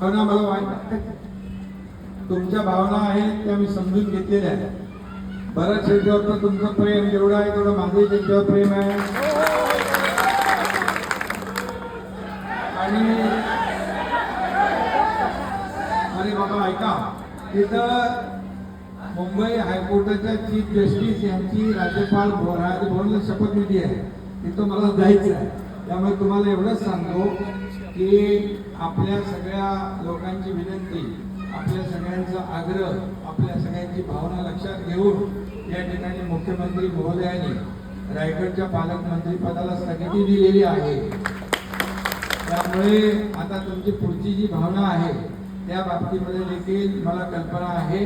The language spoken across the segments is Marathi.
भावना मला वाईट वाटतं. तुमच्या भावना आहेत त्या मी समजून घेतलेल्या आहेत. बऱ्याच शेतीवर तुमचं प्रेम जेवढं आहे तेवढं माझंही त्यांच्यावर प्रेम आहे. आणि अरे बाबा ऐका. तिथं मुंबई हायकोर्टाच्या चीफ जस्टिस यांची राज्यपाल राजभवनला शपथविधी आहे. तिथं मला जायचं आहे. त्यामुळे तुम्हाला एवढंच सांगतो की आपल्या सगळ्या लोकांची विनंती आपल्या सगळ्यांचा आग्रह आपल्या सगळ्यांची भावना लक्षात घेऊन या ठिकाणी मुख्यमंत्री महोदयांनी रायगडच्या पालकमंत्री पदाला स्थगिती दिलेली आहे. त्यामुळे आता तुमची पुढची जी भावना आहे त्या बाबतीमध्ये देखील मला कल्पना आहे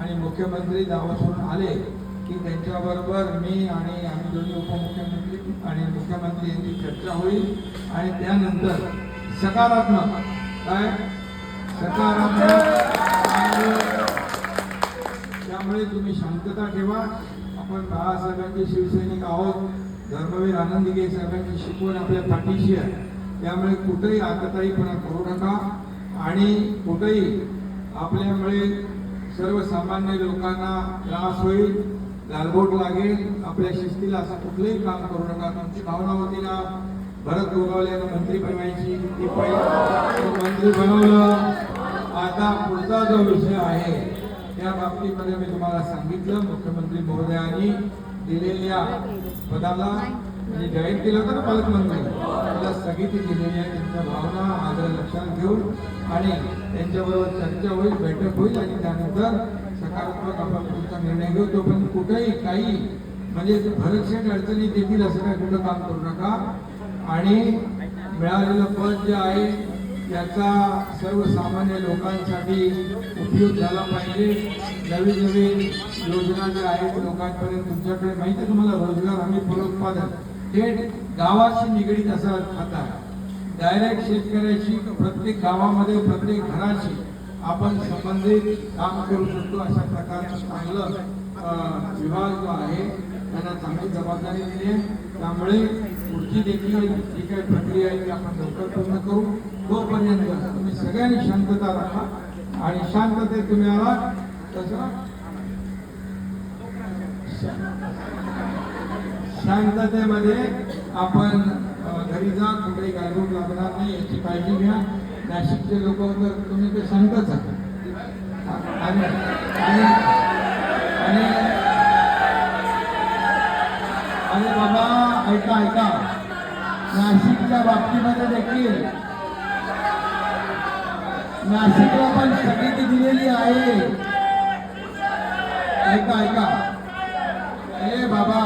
आणि मुख्यमंत्री दावासून आले की त्यांच्याबरोबर मी आणि आम्ही दोन्ही उपमुख्यमंत्री आणि मुख्यमंत्री यांची चर्चा होईल. आणि त्यानंतर सकारात्मक काय? सकारात्मक. त्यामुळे तुम्ही शांतता ठेवा. आपण बाळासाहेबांचे शिवसैनिक आहोत. धर्मवीर आनंदीगे साहेबांची शिकवण आपल्या पाठीशी आहे. त्यामुळे कुठेही आतताईपणा करू नका. आणि कुठेही आपल्यामुळे सर्वसामान्य लोकांना त्रास होईल. लालबोट लागेल. आपल्या शिस्तीला असं कुठलंही काम करू नका. तुमची भावना होती ना भरत गोगावल्यानं मंत्री बनवायची. ती पहिली मंत्री बनवलं. आता पुढचा जो विषय आहे त्या बाबतीमध्ये मी तुम्हाला सांगितलं. मुख्यमंत्री महोदयांनी दिलेल्या पदाला म्हणजे जाहीर केलं होतं ना पालकमंत्री. त्याला स्थगिती दिलेली आहे. त्यांच्या भावना आदर लक्षात घेऊन आणि त्यांच्याबरोबर चर्चा होईल बैठक होईल आणि त्यानंतर सकारात्मक आपण पुढचा निर्णय घेऊ. पण कुठेही काही म्हणजे भरक्षण अडचणी देतील असं काय कुठं काम करू नका. आणि मिळालेलं पद जे आहे त्याचा सर्वसामान्य लोकांसाठी उपयोग झाला पाहिजे. नवीन नवीन योजना ज्या आहेत लोकांपर्यंत तुमच्याकडे माहिती आहे तुम्हाला रोजगार हमी फलोत्पादन. थेट गावाशी निगडीत असा खाता आहे. डायरेक्ट शेतकऱ्याशी प्रत्येक गावामध्ये प्रत्येक घराशी आपण संबंधित काम करू शकतो अशा प्रकारचं चांगलं विभाग जो आहे त्यांना चांगली जबाबदारी दिली आहे. त्यामुळे पुढची देखील जी काही प्रक्रिया आहे ती आपण लवकर पूर्ण करू. तोपर्यंत तुम्ही सगळ्यांनी शांतता राखा आणि शांततेत तुम्ही आला तसं शांततेमध्ये आपण घरी जा कुठे गालबोट लागणार नाही याची काळजी घ्या. नाशिकचे लोक तर तुम्ही ते सांगताच आणि आणि आणि अरे बाबा ऐका ऐका. नाशिकच्या बाबतीमध्ये देखील नाशिकला पण स्थगिती दिलेली आहे. ऐका ऐका. अरे बाबा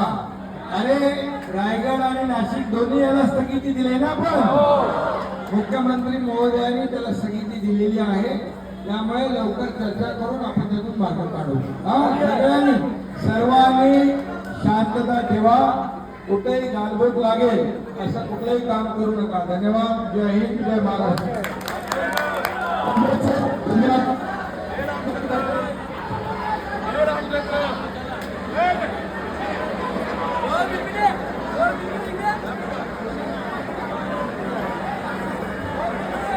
अरे रायगड आणि नाशिक दोन्ही याला स्थगिती दिली ना पण मुख्यमंत्री महोदयांनी त्याला स्थगिती दिलेली आहे. त्यामुळे लवकर चर्चा करून आपण त्यातून मार्ग काढू. हा सगळ्यांनी सर्वांनी शांतता ठेवा. कुठेही गालबोट लागेल असं कुठलंही काम करू नका. धन्यवाद. जय हिंद जय महाराष्ट्र.